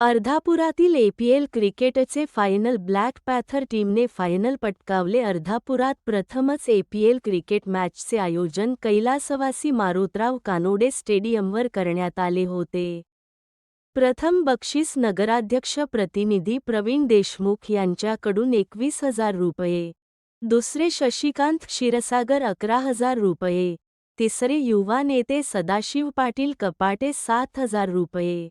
अर्धापुरातील APL क्रिकेटचे final black panther टीमने final पटकावले. अर्धापुरात प्रथमच एपीएल क्रिकेट मॅचचे आयोजन कैलासवासी मारुतराव कानोडे स्टेडियमवर करण्यात आले होते. प्रथम बक्षीस नगराध्यक्ष प्रतिनिधी प्रवीण देशमुख यांच्याकडून एकवीस हजार रुपये. दुसरे शशिकांत क्षीरसागर अकरा हजार रुपये. तिसरे युवा नेते सदाशिव पाटील कपाटे सात हजार रुपये.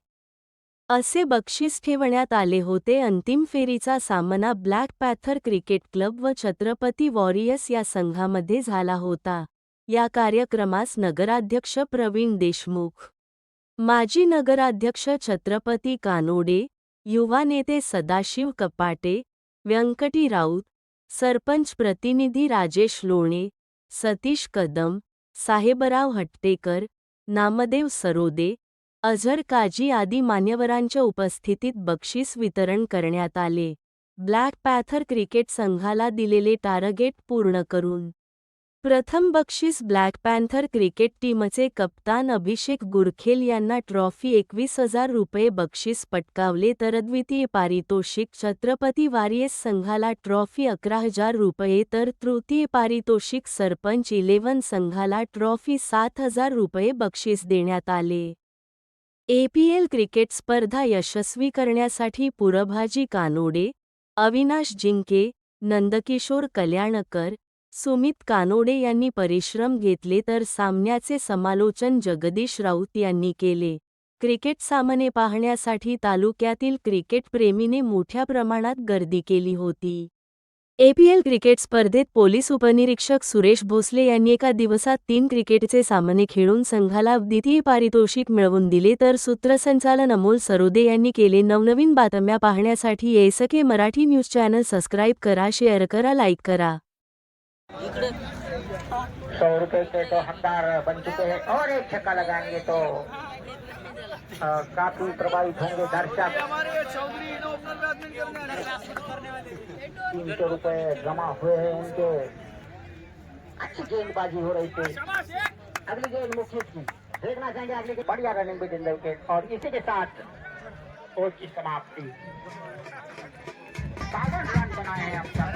असे बक्षीस ठेवण्यात आले होते. अंतिम फेरीचा सामना ब्लॅक पॅथर क्रिकेट क्लब व छत्रपती वॉरियर्स या संघामध्ये झाला होता. या कार्यक्रमास नगराध्यक्ष प्रवीण देशमुख माजी नगराध्यक्ष छत्रपती कानोडे युवा नेते सदाशिव कपाटे व्यंकटी राऊत सरपंच प्रतिनिधी राजेश लोणे सतीश कदम साहेबराव हट्टेकर नामदेव सरोदे अझर काजी आदी मान्यवरांच्या उपस्थितीत बक्षीस वितरण करण्यात आले. ब्लॅक पॅथर क्रिकेट संघाला दिलेले टार्गेट पूर्ण करून. प्रथम बक्षीस ब्लॅक पॅन्थर क्रिकेट टीमचे कप्तान अभिषेक गुरखेल यांना ट्रॉफी एकवीस हजार रुपये बक्षीस पटकावले तर द्वितीय पारितोषिक छत्रपती वारियस संघाला ट्रॉफी अकरा हजार रुपये तर तृतीय पारितोषिक सरपंच इलेव्हन संघाला ट्रॉफी सात हजार रुपये बक्षीस देण्यात आले. एपीएल क्रिकेट स्पर्धा यशस्वी करण्यासाठी पुरभाजी कानोडे अविनाश जिंके नंदकिशोर कल्याणकर सुमित कानोडे यांनी परिश्रम घेतले तर सामन्याचे समालोचन जगदीश राऊत यांनी केले. क्रिकेट सामने पाहण्यासाठी तालुक्यातील क्रिकेटप्रेमीने मोठ्या प्रमाणात गर्दी केली होती. एपीएल क्रिकेट स्पर्धेत पोलीस उपनिरीक्षक सुरेश भोसले यांनी एका दिवसात तीन क्रिकेटचे सामने खेळून संघाला द्वितीय पारितोषिक मिळवून दिले तर सूत्रसंचालन अमोल सरोदे यांनी केले नवनवीन बातम्या पाहण्यासाठी SK Marathi news channel subscribe करा शेअर करा लाईक करा. सौ रुपए के तो हकदार बन चुके हैं। और एक छक्का लगाएँगे तो काफ़ी प्रभावित होंगे दर्शक। तीन सौ रुपए जमा हुए हैं उनके अच्छी गेंदबाजी हो रही थी। अगली गेंद मुखी की देखना चाहेंगे अगली गेंद। बढ़िया रनिंग विद इन विकेट और इसी के साथ ओवर की समाप्ति। बावन रन बनाए हैं अब तक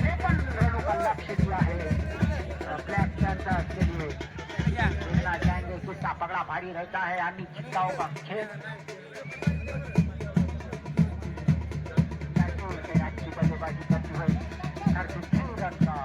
तिरपन अस्तित्व आहे लक्ष्य दिया है ब्लैक चाहेंगे पगड़ा भारी रहता है अन्य चित्ताओं का खेल कैचों से अच्छी बल्लेबाजी करती हुई रन का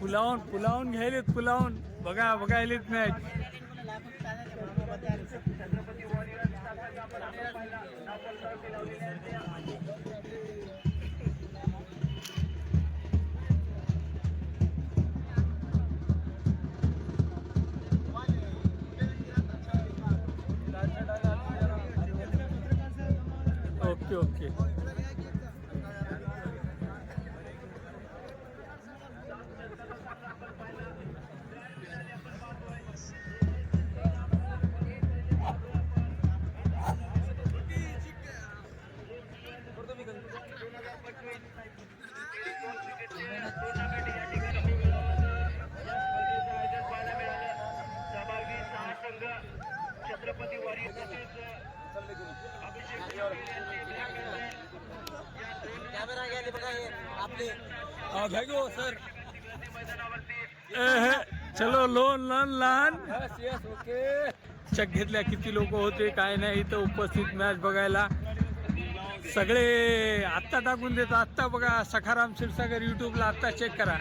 पुलावून पुलावून घ्यायलेत पुलावून. बघा बघायलेत मॅच ओके ओके। छत्रपती वारी अभिषेक हा घ्या घेऊ सर. ए, हे, चलो लोन लन लहान चक घेतल्या किती लोक होते काय नाही इथं उपस्थित मॅच बघायला. सगळे आत्ता टाकून देतो. आत्ता बघा सखाराम क्षीरसागर युट्यूबला आत्ता चेक करा.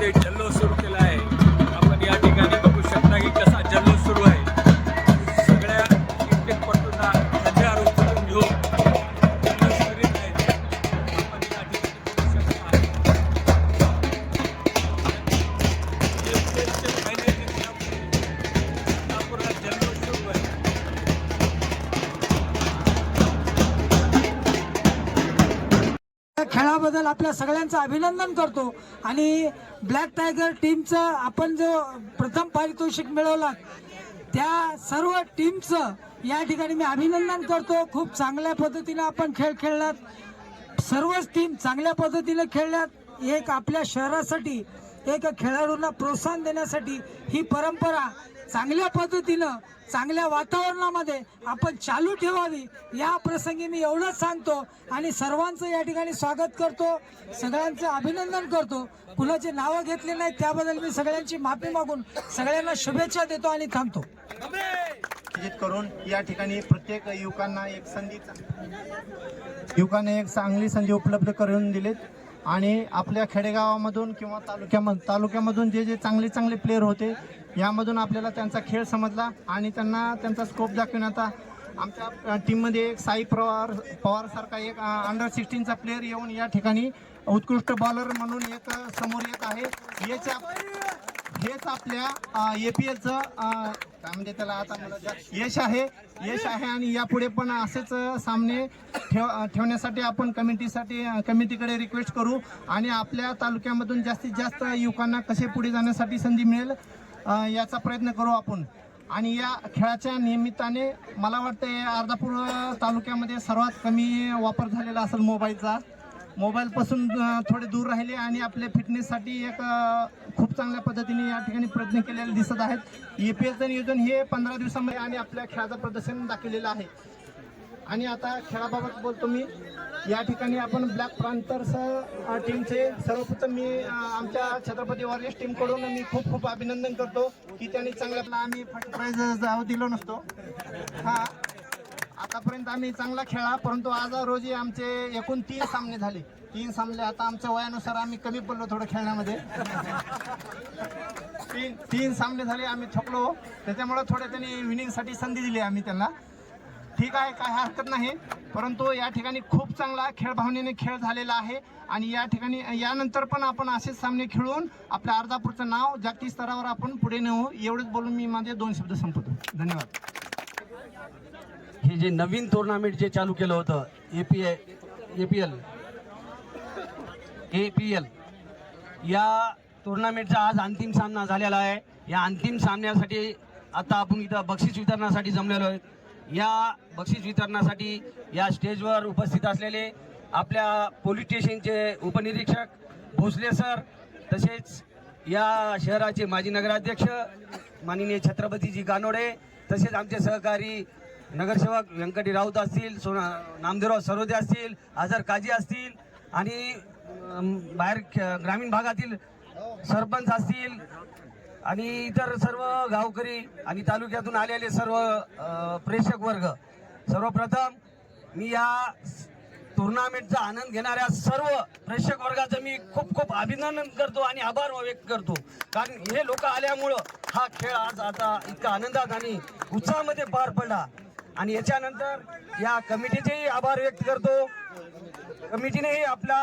मध्ये जल्लोष सुरू केला आहे खेळाबद्दल आपल्या सगळ्यांचं अभिनंदन करतो. आणि ब्लॅक टायगर टीमचं आपण जो प्रथम पारितोषिक मिळवला त्या सर्व टीमचं या ठिकाणी मी अभिनंदन करतो. खूप चांगल्या पद्धतीनं आपण खेळ खेळलात. सर्वच टीम चांगल्या पद्धतीनं खेळल्यात. एक आपल्या शहरासाठी एक खेळाडूंना प्रोत्साहन देण्यासाठी ही परंपरा चांगल्या पद्धतीनं चांगल्या वातावरणामध्ये आपण चालू ठेवावी. या प्रसंगी मी एवढंच सांगतो आणि सर्वांचं या ठिकाणी स्वागत करतो. सगळ्यांचं अभिनंदन करतो. कुणाचे नावं घेतले नाही त्याबद्दल मी सगळ्यांची माफी मागून सगळ्यांना शुभेच्छा देतो आणि थांबतो. करून या ठिकाणी प्रत्येक युवकांना एक संधी युवकांना एक चांगली संधी उपलब्ध करून दिलीत. आणि आपल्या खेडेगावामधून किंवा तालुक्याम तालुक्यामधून जे जे चांगले चांगले प्लेअर होते यामधून आपल्याला त्यांचा खेळ समजला आणि त्यांना त्यांचा स्कोप दाखविण्याचा आमच्या टीममध्ये एक साई पवार पवारसारखा एक अंडर सिक्स्टीनचा प्लेअर येऊन या ठिकाणी उत्कृष्ट बॉलर म्हणून एक समोर येत आहे. याच्या हेच आपल्या ए पी काय म्हणजे त्याला आता यश आहे. यश आहे आणि यापुढे पण असेच सामने ठेव ठेवण्यासाठी आपण कमिटीसाठी कमिटीकडे रिक्वेस्ट करू आणि आपल्या तालुक्यामधून जास्तीत जास्त युवकांना कसे पुढे जाण्यासाठी संधी मिळेल याचा प्रयत्न करू आपण. आणि या खेळाच्या निमित्ताने मला वाटतं अर्धापूर तालुक्यामध्ये सर्वात कमी वापर झालेला असेल मोबाईलचा. मोबाईलपासून थोडे दूर राहिले आणि आपल्या फिटनेससाठी एक खूप चांगल्या पद्धतीने या ठिकाणी प्रयत्न केलेले दिसत आहेत. ए पी एलचं नियोजन हे पंधरा दिवसामध्ये आणि आपल्या खेळाचं प्रदर्शन दाखवलेलं आहे. आणि आता खेळाबाबत बोलतो मी. या ठिकाणी आपण ब्लॅक प्रांतर्स टीमचे सर्वप्रथम मी आमच्या छत्रपती वॉरियर्स टीमकडून मी खूप खूप अभिनंदन करतो की त्यांनी चांगल्या आम्ही फर्स्ट प्राईज दिलो नसतो. हा. आतापर्यंत आम्ही चांगला खेळा परंतु आज रोजी आमचे एकूण तीन सामने झाले. तीन सामने आता आमच्या वयानुसार आम्ही कमी पडलो थोडं खेळण्यामध्ये. तीन तीन सामने झाले आम्ही थकलो. त्याच्यामुळे थोडे त्यांनी विनिंगसाठी संधी दिली आम्ही त्यांना. ठीक आहे काय हरकत नाही. परंतु या ठिकाणी खूप चांगला खेळभावनेने खेळ झालेला आहे. आणि या ठिकाणी यानंतर पण आपण असेच सामने खेळून आपल्या अर्धापूरचं नाव जागतिक स्तरावर आपण पुढे नेऊ. एवढंच बोलून मी माझे दोन शब्द संपवतो. धन्यवाद. हे जे नवीन टुर्नामेंट जे चालू केलं होतं A P A P L A P L या टुर्नामेंटचा आज अंतिम सामना झालेला आहे. या अंतिम सामन्यासाठी आता आपण इथं बक्षीस वितरणासाठी जमलेलो आहे या बक्षीस वितरणासाठी या स्टेजवर उपस्थित असलेले आपल्या पोलीस स्टेशनचे उपनिरीक्षक भोसले सर तसेच या शहराचे माजी नगराध्यक्ष माननीय छत्रपतीजी गानोडे तसेच आमचे सहकारी नगरसेवक व्यंकटी राऊत असतील सोना नामदेवराव सरोदे असतील आझर काजी असतील आणि बाहेर ग्रामीण भागातील सरपंच असतील आणि इतर सर्व गावकरी आणि तालुक्यातून आलेले सर्व प्रेक्षक वर्ग. सर्वप्रथम मी या टुर्नामेंटचा आनंद घेणाऱ्या सर्व प्रेक्षक वर्गाचं मी खूप खूप अभिनंदन करतो आणि आभार व्यक्त करतो. कारण हे लोक आल्यामुळं हा खेळ आज आता इतका आनंदात आणि उत्साहामध्ये पार पडला. आणि याच्यानंतर या कमिटीचेही आभार व्यक्त करतो. कमिटीनेही आपला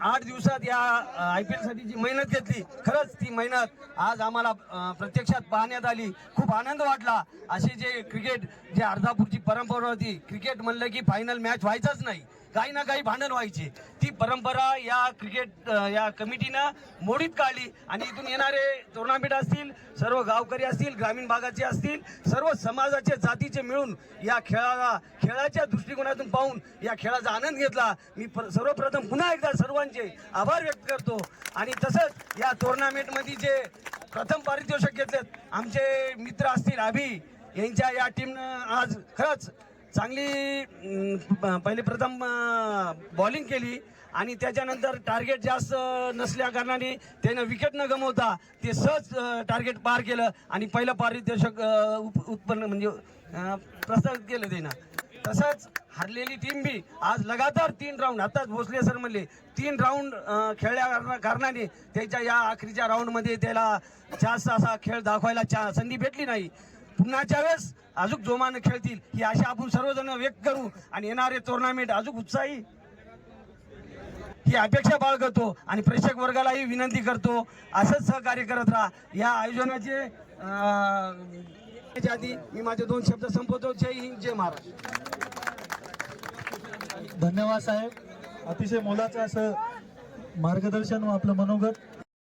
आठ दिवसात या आय पी एलसाठी जी मेहनत घेतली खरंच ती मेहनत आज आम्हाला प्रत्यक्षात पाहण्यात आली. खूप आनंद वाटला. असे जे क्रिकेट जे अर्धापूरची परंपरा होती क्रिकेट म्हणलं की फायनल मॅच व्हायचाच नाही. काही ना काही भांडण व्हायचे. ती परंपरा या क्रिकेट या कमिटीनं मोडीत काढली. आणि इथून येणारे टुर्नामेंट असतील सर्व गावकरी असतील ग्रामीण भागाचे असतील सर्व समाजाचे जातीचे मिळून या खेळाला खेळाच्या दृष्टिकोनातून पाहून या खेळाचा आनंद घेतला. मी सर्वप्रथम पुन्हा एकदा सर्वांचे आभार व्यक्त करतो. आणि तसंच या टुर्नामेंटमध्ये जे प्रथम पारितोषिक घेतलेत आमचे मित्र असतील अभि यांच्या या टीमनं आज खरंच चांगली पहिले प्रथम बॉलिंग केली आणि त्याच्यानंतर टार्गेट जास्त नसल्या कारणाने त्यानं विकेट न गमवता ते सहज टार्गेट पार केलं आणि पहिलं पारितोषक उप- उत्पन्न म्हणजे प्रस्तावित केलं त्यानं. तसंच हरलेली टीम बी आज लगातार तीन राऊंड आताच भोसले सर म्हणले तीन राऊंड खेळल्या कारणाने त्याच्या या अखेरच्या राऊंडमध्ये त्याला जास्त असा खेळ दाखवायला चा संधी भेटली नाही. पुन्हाच्या वेळेस अजून जोमानं खेळतील ही आशा आपण सर्वजण व्यक्त करू आणि येणारे टुर्नामेंट अजून उत्साही. ही अपेक्षा बाळगतो आणि प्रेक्षक वर्गालाही विनंती करतो असंच सहकार्य करत राहा. या आयोजनाचे आधी मी माझे दोन शब्द संपवतो. जय हिंद जय महाराज धन्यवाद साहेब. अतिशय मोलाचं असं मार्गदर्शन व आपलं मनोगत.